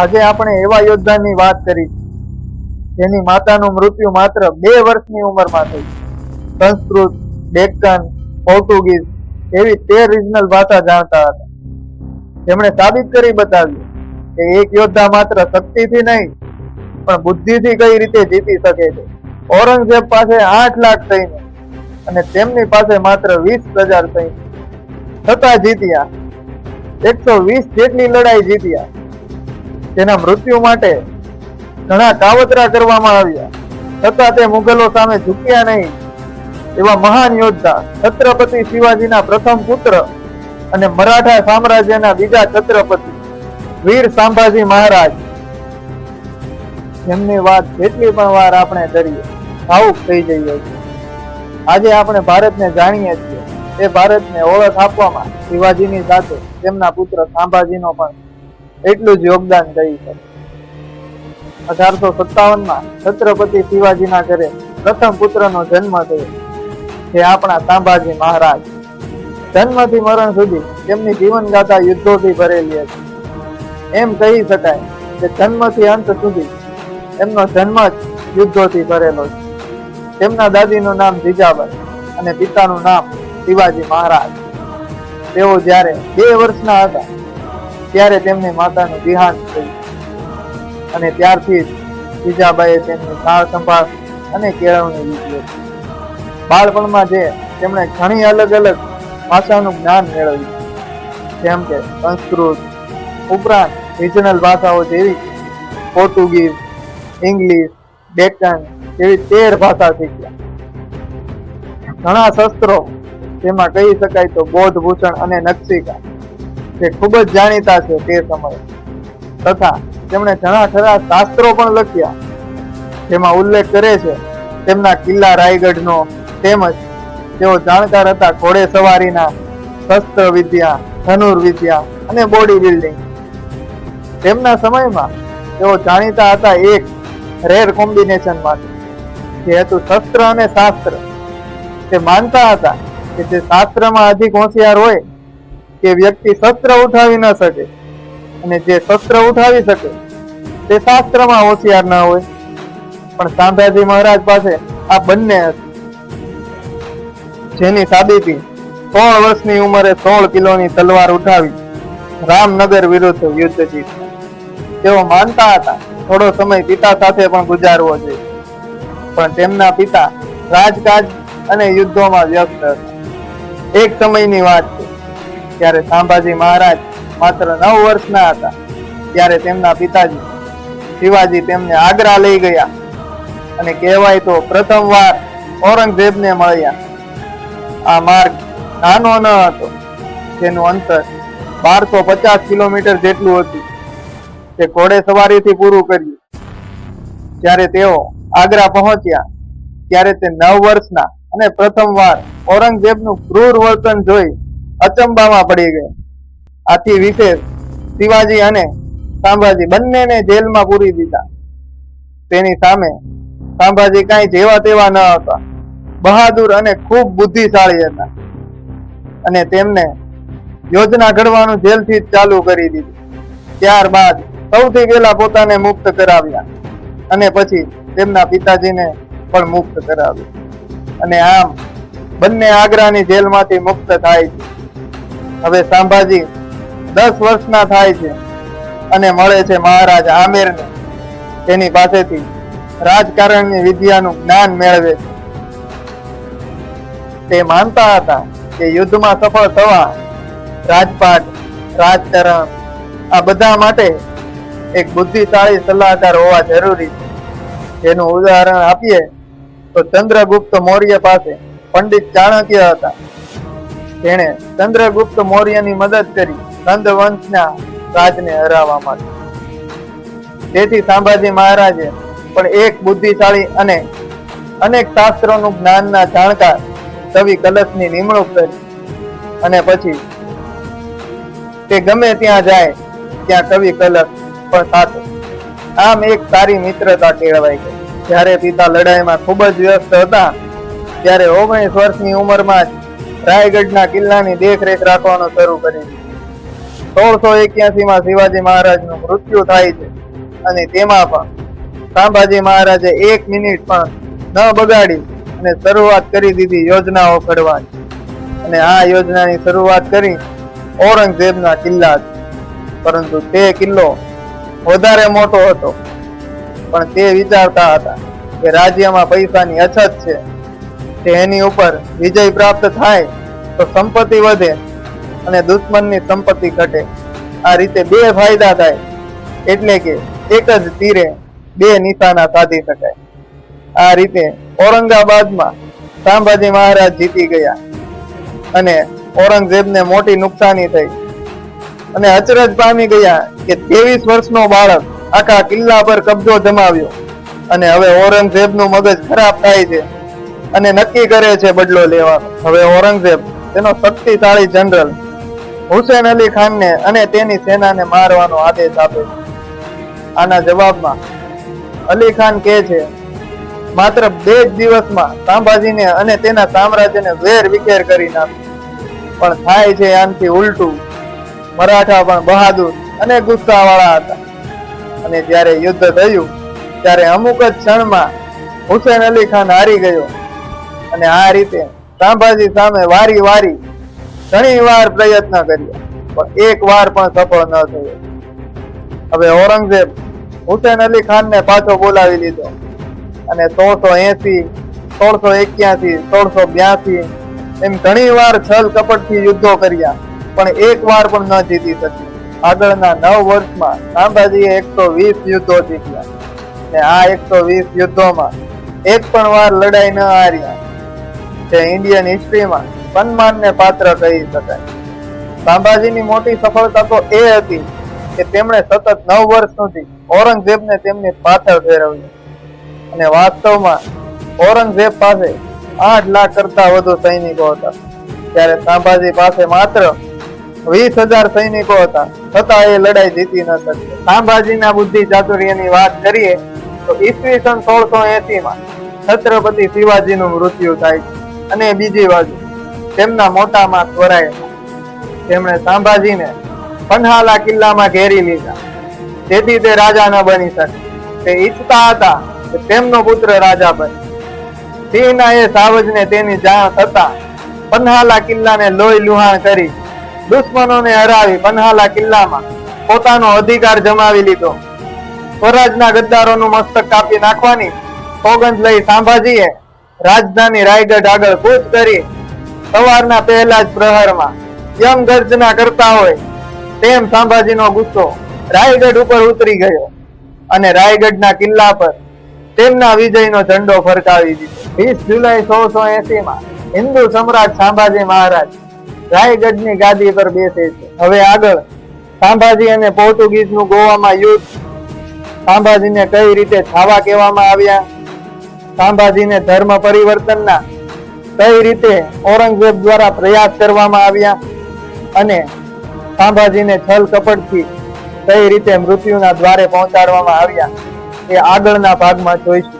આજે આપણે એવા યોદ્ધાની વાત કરી. જેની માતાનું મૃત્યુ માત્ર બે વર્ષની ઉંમરમાં થયું. સંસ્કૃત ડેક્કન પોર્ટુગીઝ એવી તેર રિજનલ ભાષા જાણતા હતા. તેમણે સાબિત કરી બતાવ્યું કે એક યોદ્ધા માત્ર શક્તિથી નહીં, પણ બુદ્ધિથી કઈ રીતે જીતી શકે છે? ઔરંગઝેબ પાસે આઠ લાખ સૈન્ય અને તેમની પાસે માત્ર વીસ હજાર સૈન્ય. છતાં જીત્યા. એકસો વીસ જેટલી લડાઈ જીત્યા. તેના મૃત્યુ માટે ઘણા કાવતરા કરવામાં આવ્યા. છતાં તે મુગલો સામે ઝૂક્યા નહીં. એવા મહાન યોદ્ધા છત્રપતિ શિવાજીના પ્રથમ પુત્ર અને મરાઠા સામ્રાજ્યના બીજા છત્રપતિ વીર સાંભાજી મહારાજ. જેમની વાત જેટલી પણ વાર આપણે કરીએ ભાવુક થઈ જઈએ છીએ. આજે આપણે ભારતને જાણીએ છીએ. એ ભારતને ઓળખ આપવામાં શિવાજીની સાથે તેમના પુત્ર સાંભાજીનો પણ એટલું જ યોગદાન કહી શકે અઢારસો સત્તાવનમાં છત્રપતિ શિવાજીના ઘરે પ્રથમ પુત્રનો જન્મ થયો. જે આપણા તાંબાજી મહારાજ. જન્મથી મરણ સુધી તેમની જીવનગાથા યુદ્ધોથી ભરેલી હતી. એમ કહી શકાય કે જન્મથી અંત સુધી એમનો જન્મ જ યુદ્ધોથી ભરેલો છે. તેમના દાદીનું નામ જીજાબાઈ અને પિતાનું નામ શિવાજી મહારાજ. તેઓ જ્યારે બે વર્ષના હતા ત્યારે તેમની માતાનું દેહાંત થયું. અને ત્યારથી જીજાબાઈએ તેમની સાર સંભાળ અને કેળવણી લીધી હતી. બાળપણમાં જે તેમણે ઘણી અલગ અલગ ભાષાનું જ્ઞાન મેળવ્યું. જેમ કે સંસ્કૃત, ઉપરાંત રિજનલ ભાષાઓ જેવી પોર્ટુગીઝ, ઇંગ્લિશ ડેકન જેવી તેર ભાષા શીખ્યા. ઘણા શસ્ત્રો જેમાં કહી શકાય તો બોધભૂષણ અને નકશિકા જે ખૂબ જ જાણીતા છે તે સમયે. તથા તેમણે ઘણા ખરા શાસ્ત્રો પણ લખ્યા. જેમાં ઉલ્લેખ કરે છે, તેમના કિલ્લા રાયગઢનો તેમજ તેઓ જાણકાર હતા ઘોડે સવારીના શસ્ત્ર વિદ્યા, ધનુર વિદ્યા અને બોડી બિલ્ડિંગ. તેમના સમયમાં તેઓ જાણીતા હતા એક રેર કોમ્બિનેશન માટે, જે હતું શસ્ત્ર અને શાસ્ત્ર. તે માનતા હતા કે જે શાસ્ત્રમાં અધિક હોશિયાર હોય તે વ્યક્તિ શસ્ત્ર ઉઠાવી ન શકે અને જે શસ્ત્ર ઉઠાવી શકે તે શાસ્ત્રમાં હોશિયાર ના હોય. પણ સાંભાજી મહારાજ પાસે આ બંને હતી જેની સાબિતી સોળ વર્ષની ઉંમરે સોળ કિલોની તલવાર ઉઠાવી રામનગર વિરુદ્ધ યુદ્ધ જીત્યું. તેઓ માનતા હતા, થોડો સમય પિતા સાથે પણ ગુજારવો જોઈએ. પણ તેમના પિતા રાજકાજ અને યુદ્ધોમાં વ્યસ્ત હતા. એક સમયની વાત છે ત્યારે સાંભાજી મહારાજ માત્ર નવ વર્ષના હતા. ત્યારે તેમના પિતાજી શિવાજી તેમને આગ્રા લઈ ગયા અને કહેવાય તો પ્રથમવાર ઔરંગઝેબને મળ્યા. આ માર્ગ નાનો ન હતો. જેનું અંતર બારસો પચાસ કિલોમીટર જેટલું હતું. તે ઘોડે સવારીથી પૂરું કર્યું. જ્યારે તેઓ આગ્રા પહોંચ્યા, ત્યારે તે નવ વર્ષના અને પ્રથમવાર ઔરંગઝેબનું ક્રૂર વર્તન જોઈ અચંબામાં પડી ગયા આથી વિશેષ શિવાજી અને સાંભાજી બંનેને જેલમાં પૂરી દીધા. તેની સામે સાંભાજી કાંઈ જેવા તેવા ન હતા. બહાદુર અને ખૂબ બુદ્ધિશાળી હતા. અને તેમને યોજના ઘડવાનું જેલથી ચાલુ કરી દીધું. ત્યારબાદ સૌથી પહેલા પોતાને મુક્ત કરાવ્યા અને પછી તેમના પિતાજીને પણ મુક્ત કરાવ્યા. અને આમ બંને આગ્રાની જેલમાંથી મુક્ત થાય છે. હવે સાંભાજી દસ વર્ષના થાય છે અને મળે છે મહારાજ આમેરને. તેની પાસેથી રાજકારણની વિદ્યાનું જ્ઞાન મેળવે છે. તે માનતા હતા કે યુદ્ધમાં સફળ થવા રાજપાટ રાજકારણ આ બધા માટે એક બુદ્ધિશાળી સલાહકાર હોવા જરૂરી છે. તેનું ઉદાહરણ આપીએ તો ચંદ્રગુપ્ત મૌર્ય પાસે પંડિત ચાણક્ય હતા. તેણે ચંદ્રગુપ્ત મૌર્યની મદદ કરી નંદ રાજને હરાવવા માટે. તેથી સંભાજી મહારાજે પણ એક બુદ્ધિશાળી અને અનેક શાસ્ત્રોનું જ્ઞાનના જાણકાર કવિ કલશની નિમણૂક કરી. અને પછી તે ગમે ત્યાં જાય, ત્યાં કવિ કલશ પણ સાથે. આમ એક સારી મિત્રતા કેળવાઈ ગઈ. જ્યારે પિતા લડાઈમાં ખૂબ જ વ્યસ્ત હતા, ત્યારે ઓગણીસ વર્ષની ઉંમરમાં જ રાયગઢના કિલ્લાની દેખરેખ રાખવાનું શરૂ કરી સોળસો એક્યાસી માં શિવાજી મહારાજનું મૃત્યુ થાય છે અને તેમાં પણ સાંભાજી મહારાજે એક મિનિટ પણ ન બગાડી અને શરૂઆત કરી દીધી યોજનાઓ ઘડવાની. અને આ યોજનાની શરૂઆત કરી ઔરંગઝેબના કિલ્લા પરંતુ તે કિલ્લો વધારે મોટો હતો. પણ તે વિચારતા હતા કે રાજ્યમાં પૈસાની અછત છે. કે એની ઉપર વિજય પ્રાપ્ત થાય તો સંપત્તિ વધે અને દુશ્મનની સંપત્તિ ઘટે. આ રીતે બે ફાયદા થાય. એટલે કે એક જ તીરે બે નિશાના સાધી શકાય. આ રીતે ઔરંગાબાદમાં સાંભાજી મહારાજ જીતી ગયા અને ઔરંગઝેબને મોટી નુકસાની થઈ. અને અચરજ પામી ગયા કે ત્રેવીસ વર્ષનો બાળક આખા કિલ્લા પર કબજો જમાવ્યો અને હવે ઔરંગઝેબનું મગજ ખરાબ થાય છે. અને નક્કી કરે છે બદલો લેવાનો. હવે ઔરંગઝેબ, તેનો શક્તિશાળી જનરલ, હુસેન અલી ખાનને અને તેની સેનાને મારવાનો આદેશ આપે છે. આના જવાબમાં અલી ખાન કહે છે, માત્ર બે જ દિવસમાં સાંભાજીને અને તેના સામ્રાજ્યને વેર વિખેર કરી નાખ્યું પણ થાય છે આનથી ઉલટું. મરાઠા પણ બહાદુર અને ગુસ્સાવાળા હતા. અને જ્યારે યુદ્ધ થયું, ત્યારે અમુક જ ક્ષણમાં હુસેન અલી ખાન હારી ગયો. અને આ રીતે સાંભાજી સામે વારી વારી ઘણી વાર પ્રયત્ન કર્યો પણ એક વાર પણ સફળ ન થયો હવે ઔરંગઝેબ હુસેન અલી ખાનને પાછો બોલાવી લીધો. અને સોળસો એસી, સોળસો એક્યાસી, સોળસો બ્યાસી એમ ઘણી વાર છલ કપટથી યુદ્ધો કર્યા, પણ એક વાર પણ ન જીતી શકી. આગળના નવ વર્ષમાં સાંભાજીએ એકસો વીસ યુદ્ધો જીત્યા. ને આ એકસો વીસ યુદ્ધોમાં એક પણ વાર લડાઈ ન હાર્યા જે ઇન્ડિયન હિસ્ટ્રીમાં સન્માનને પાત્ર કહી શકાય. સાંભાજીની મોટી સફળતા તો એ હતી કે તેમણે સતત નવ વર્ષ સુધી ઔરંગઝેબને તેમની પાછળ ફેરવ્યું. અને વાસ્તવમાં ઔરંગઝેબ પાસે આઠ લાખ કરતા વધુ સૈનિકો હતા. ત્યારે સાંભાજી પાસે માત્ર વીસ હજાર સૈનિકો હતા. છતાં એ લડાઈ જીતી ન શક્યો. સાંભાજીના બુદ્ધિ ચાતુર્યની વાત કરીએ તો ઈસવીસન સોળસો એસી માં છત્રપતિ શિવાજીનું મૃત્યુ થાય છે. અને બીજી બાજુ, તેમના મોટામાં સ્વરાય તેમણે સાંભાજીને પન્હાલા કિલ્લામાં ઘેરી લીધા. જેથી તે રાજા ન બની શકે. તે ઈચ્છતા હતા કે તેમનો પુત્ર રાજા બને. સિંહના એ સાવજને તેની જાણ થતા પન્હાલા કિલ્લાને લોહી લુહાણ કરી દુશ્મનોને હરાવી પન્હાલા કિલ્લામાં પોતાનો અધિકાર જમાવી લીધો. સ્વરાજના ગદ્દારોનું મસ્તક કાપી નાખવાની સોગંદ લઈ સાંભાજીએ રાજધાની રાયગઢ આગળ કૂચ કરી સવારના પહેલા જ પ્રહારમાં યમ ગર્જના કરતા હોય તેમ સાંભાજીનો ગુસ્સો રાયગઢ ઉપર ઉતરી ગયો અને રાયગઢના કિલ્લા પર તેમના વિજયનો ઝંડો ફરકાવી દીધો. વીસ જુલાઈ સોળસો એસી માં હિન્દુ સમ્રાટ સાંભાજી મહારાજ રાયગઢની ગાદી પર બેસે છે. હવે આગળ સાંભાજી અને પોર્ટુગીઝનું ગોવામાં યુદ્ધ સાંભાજીને કઈ રીતે છાવા કહેવામાં આવ્યા? સાંભાજીને ધર્મ પરિવર્તનના કઈ રીતે ઔરંગઝેબ દ્વારા પ્રયાસ કરવામાં આવ્યા અને સાંભાજીને છલ કપટથી કઈ રીતે મૃત્યુના દ્વારે પહોંચાડવામાં આવ્યા, એ આગળના ભાગમાં જોઈશું.